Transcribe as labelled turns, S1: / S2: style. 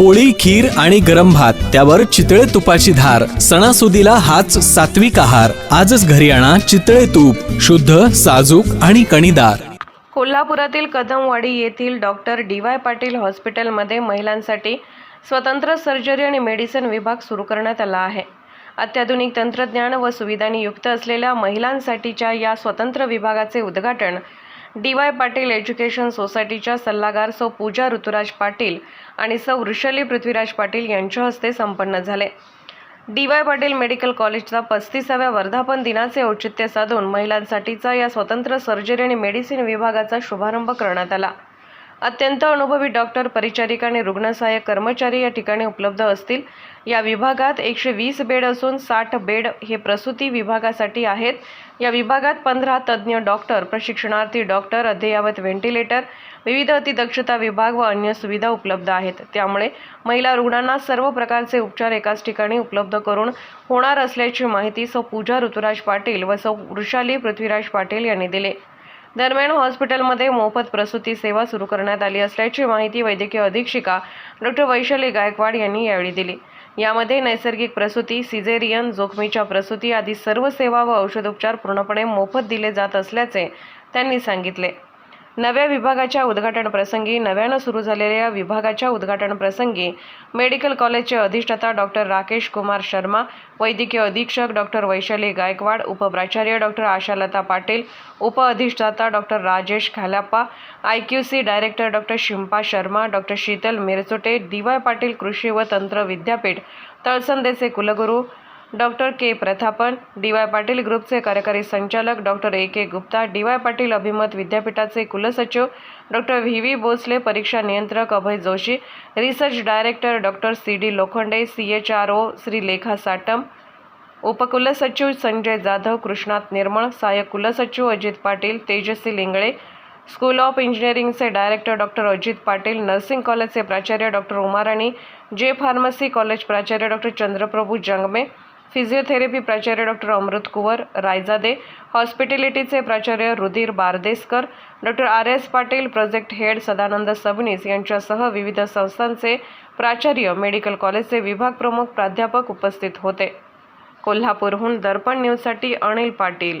S1: पोळी खीर आणि गरम भात त्यावर चितळे तुपाची धार सणासुदीला हाच सात्विक आहार. आजच घरी आणा चितळे तूप शुद्ध साजूक आणि कणीदार.
S2: कोल्हापुरातील कदमवाडी येथील डॉक्टर डी वाय पाटील हॉस्पिटलमध्ये महिलांसाठी स्वतंत्र सर्जरी आणि मेडिसिन विभाग सुरू करण्यात आला आहे. अत्याधुनिक तंत्रज्ञान व सुविधांनी युक्त असलेल्या महिलांसाठीच्या या स्वतंत्र विभागाचे उद्घाटन डी वाय पाटील एज्युकेशन सोसायटीच्या सल्लागार सौ पूजा ऋतुराज पाटील आणि सौ वृषली पृथ्वीराज पाटील यांच्या हस्ते संपन्न झाले. डी वाय पाटील मेडिकल कॉलेजचा पस्तीसाव्या वर्धापन दिनाचे औचित्य साधून महिलांसाठीचा या स्वतंत्र सर्जरी आणि मेडिसिन विभागाचा शुभारंभ करण्यात आला. अत्यंत अनुभवी डॉक्टर परिचारिका आणि रुग्णसहाय्यक कर्मचारी या ठिकाणी उपलब्ध असतील. या विभागात एकशे वीस बेड असून साठ बेड हे प्रसूती विभागासाठी आहेत. या विभागात पंधरा तज्ज्ञ डॉक्टर प्रशिक्षणार्थी डॉक्टर अद्ययावत व्हेंटिलेटर विविध अतिदक्षता विभाग व अन्य सुविधा उपलब्ध आहेत. त्यामुळे महिला रुग्णांना सर्व प्रकारचे उपचार एकाच ठिकाणी उपलब्ध करून होणार असल्याची माहिती सौ पूजा ऋतुराज पाटील व सौ वृषाली पृथ्वीराज पाटील यांनी दिली. दरम्यान हॉस्पिटलमध्ये मोफत प्रसूती सेवा सुरू करण्यात आली असल्याची माहिती वैद्यकीय अधीक्षिका डॉक्टर वैशाली गायकवाड यांनी यावेळी दिली. यामध्ये नैसर्गिक प्रसूती सिझेरियन जोखमीच्या प्रसूती आदी सर्व सेवा व औषधोपचार पूर्णपणे मोफत दिले जात असल्याचे त्यांनी सांगितले. नव्या विभागाच्या उद्घाटनप्रसंगी नव्यानं सुरू झालेल्या विभागाच्या उद्घाटन प्रसंगी मेडिकल कॉलेजचे अधिष्ठाता डॉक्टर राकेश कुमार शर्मा वैद्यकीय अधीक्षक डॉक्टर वैशाली गायकवाड उपप्राचार्य doctor Ashalata Patil उपअधिष्ठाता doctor Rajesh Khalappa I Q C director doctor Shimpa Sharma doctor Sheetal Mirchote D Y Patil कृषी व तंत्र विद्यापीठ तळसंदेचे कुलगुरू doctor K Prathapan D Y Patil ग्रुपचे कार्यकारी संचालक doctor A K Gupta D Y Patil अभिमत विद्यापीठाचे कुलसचिव डॉक्टर व्ही व्ही भोसले परीक्षा नियंत्रक Abhay Joshi research director doctor C D Lokhande C H R O Shri Lekha Satam उपकुलसचिव Sanjay Jadhav Krishnat Nirmal सहाय्यक कुलसचिव Ajit Patil Tejaswi Lingale school of इंजिनिअरिंगचे director doctor Ajit Patil nursing कॉलेजचे प्राचार्य doctor Umarani J pharmacy college प्राचार्य डॉक्टर चंद्रप्रभू जंगमे फिजिओथेरपी प्राचार्य doctor Amrut Kuwar Raijade हॉस्पिटॅलिटीचे प्राचार्य Rudhir Bardeskar. Doctor R S Patil project head Sadanand Sabnis यांच्यासह विविध संस्थांचे प्राचार्य मेडिकल कॉलेजचे विभाग प्रमुख प्राध्यापक उपस्थित होते. कोल्हापूरहून दर्पण न्यूजसाठी अनिल पाटील.